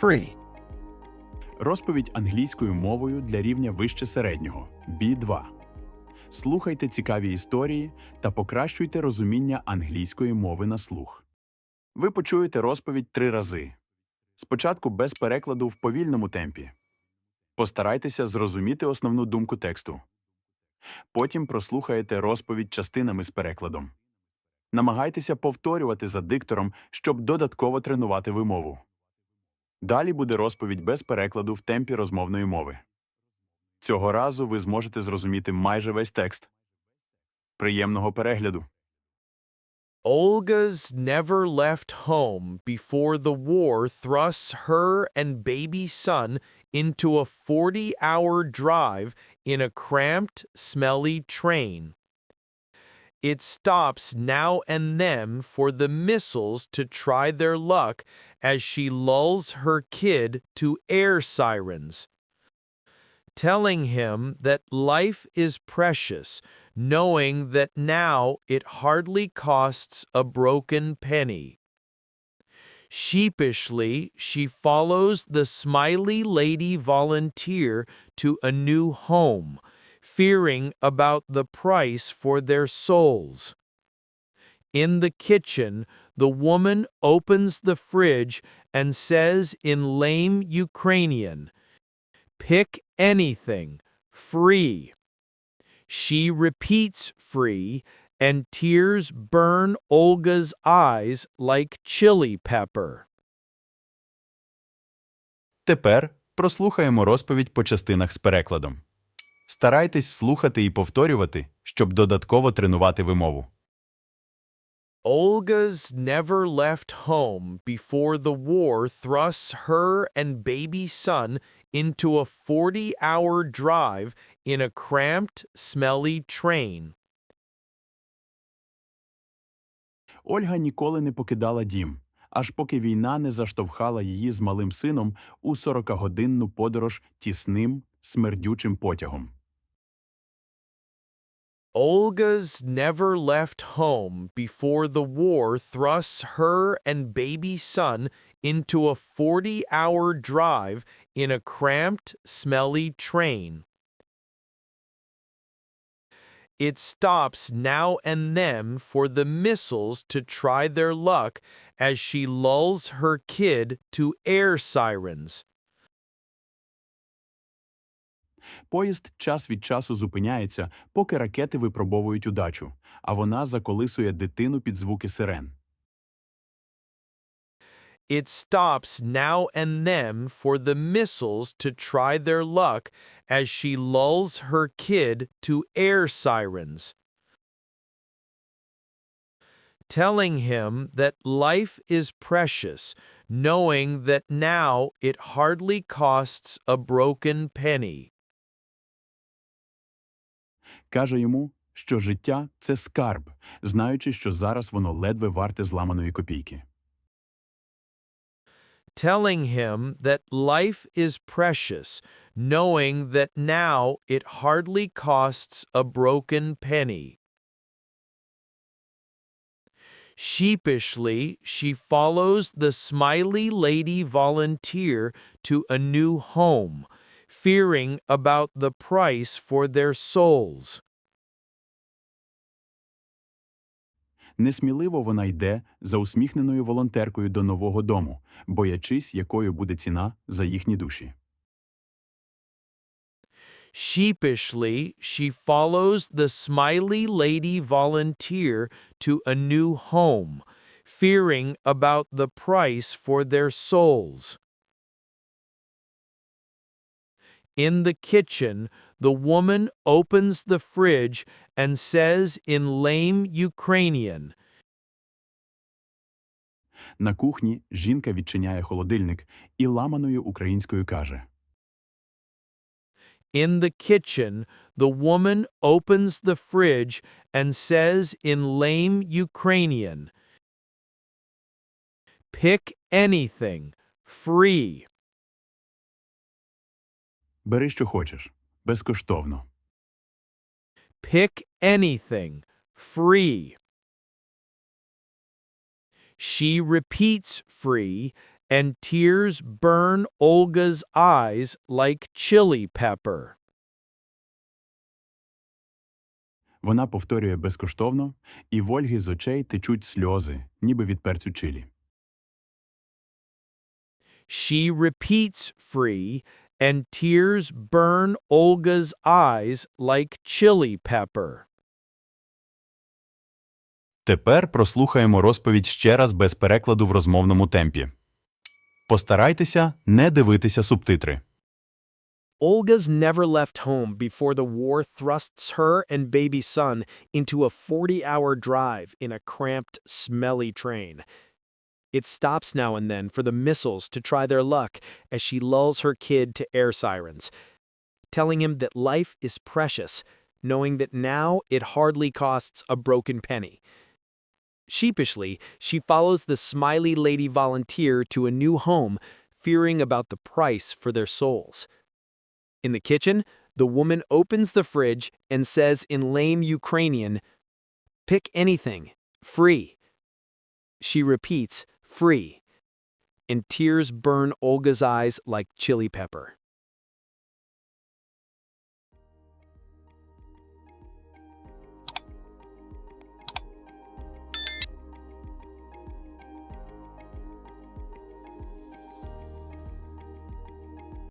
free. Розповідь англійською мовою для рівня вище середнього B2. Слухайте цікаві історії та покращуйте розуміння англійської мови на слух. Ви почуєте розповідь три рази. Спочатку без перекладу в повільному темпі. Постарайтеся зрозуміти основну думку тексту. Потім прослухаєте розповідь частинами з перекладом. Намагайтеся повторювати за диктором, щоб додатково тренувати вимову. Далі буде розповідь без перекладу в темпі розмовної мови. Цього разу ви зможете зрозуміти майже весь текст. Приємного перегляду! Olga's never left home before the war thrusts her and baby son into a 40 hour drive in a cramped, smelly train. It stops now and then for the missiles to try their luck as she lulls her kid to air sirens, telling him that life is precious, knowing that now it hardly costs a broken penny. Sheepishly, she follows the smiley lady volunteer to a new home, fearing about the price for their souls. In the kitchen, the woman opens the fridge and says in lame Ukrainian, Pick anything, free. She repeats free, and tears burn Olga's eyes like chili pepper. Тепер прослухаємо розповідь по частинах з перекладом. Старайтесь слухати і повторювати, щоб додатково тренувати вимову. Olga's never left home before the war thrusts her and baby son into a 40 hour drive in a cramped, smelly train. Ольга ніколи не покидала дім, аж поки війна не заштовхала її з малим сином у 40-годинну подорож тісним, смердючим потягом. Olga's never left home before the war thrusts her and baby son into a 40 hour drive in a cramped, smelly train. It stops now and then for the missiles to try their luck as she lulls her kid to air sirens. Поїзд час від часу зупиняється, поки ракети випробовують удачу, а вона заколисує дитину під звуки сирен. It stops now and then for the missiles to try their luck as she lulls her kid to air sirens, telling him that life is precious, knowing that now it hardly costs a broken penny. Каже йому, що життя це скарб, знаючи, що зараз воно ледве варте зламаної копійки. telling him that life is precious, knowing that now it hardly costs a broken penny. Sheepishly, she follows the smiley lady volunteer to a new home, fearing about the price for their souls. Несміливо вона йде за усміхненою волонтеркою до нового дому, боячись, якою буде ціна за їхні душі. Sheepishly, she follows the smiley lady volunteer to a new home, fearing about the price for their souls. In the kitchen, the woman opens the fridge and says in lame Ukrainian, На кухні жінка відчиняє холодильник і ламаною українською каже: In the kitchen, the woman opens the fridge and says in lame Ukrainian, Pick anything, free. Бери, що хочеш, безкоштовно. Pick anything, free. She repeats free, and tears burn Olga's eyes like chili pepper. Вона повторює безкоштовно, і в Ольги з очей течуть сльози, ніби від перцю чилі. She repeats free, and tears burn Olga's eyes like chili pepper. Тепер прослухаємо розповідь ще раз без перекладу в розмовному темпі. Постарайтеся не дивитися субтитри. Olga's never left home before the war thrusts her and baby son into a 40 hour drive in a cramped, smelly train. It stops now and then for the missiles to try their luck as she lulls her kid to air sirens, telling him that life is precious, knowing that now it hardly costs a broken penny. Sheepishly, she follows the smiley lady volunteer to a new home, fearing about the price for their souls. In the kitchen, the woman opens the fridge and says in lame Ukrainian, Pick anything, free. She repeats, free. And tears burn Olga's eyes like chili pepper.